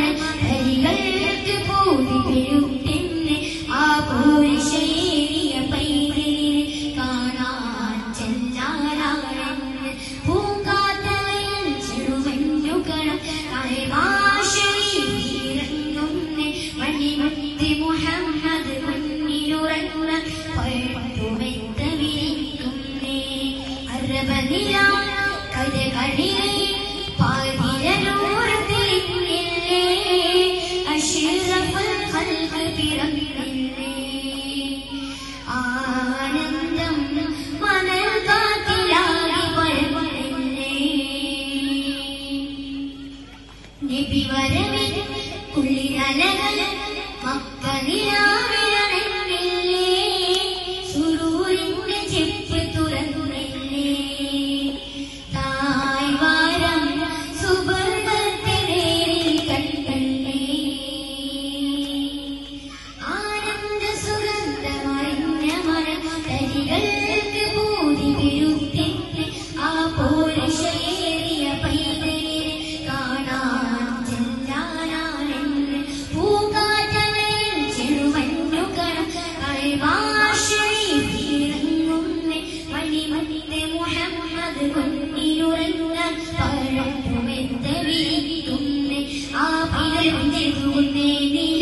ആണ് പൂതി പെഴുത്തെന്ന് ആ പൂരുഷേറിയ പൈതലിനെ കാണാൻ ചെല്ലാറാണെന്ന് പൂങ്കാത്തലയിൽ ചെറുവെണ്ണുകളം തലവാശയിറങ്ങുന്ന വഴിമത്തി മുഹമ്മദ് മണ്ണിലുറങ്ങുന്ന പഴുത്തുമെത്ത വിരിക്കുന്നേ അറബനിലാണ് കഥ കളി നൽകു ആനന്ദം മണൽ കാത്തിലാകി പരവരല്ലേ നബി വരവിൽ കുളിരലകൾ മക്കളിലാവേ ತಿರುಗುತ್ತೇನೆ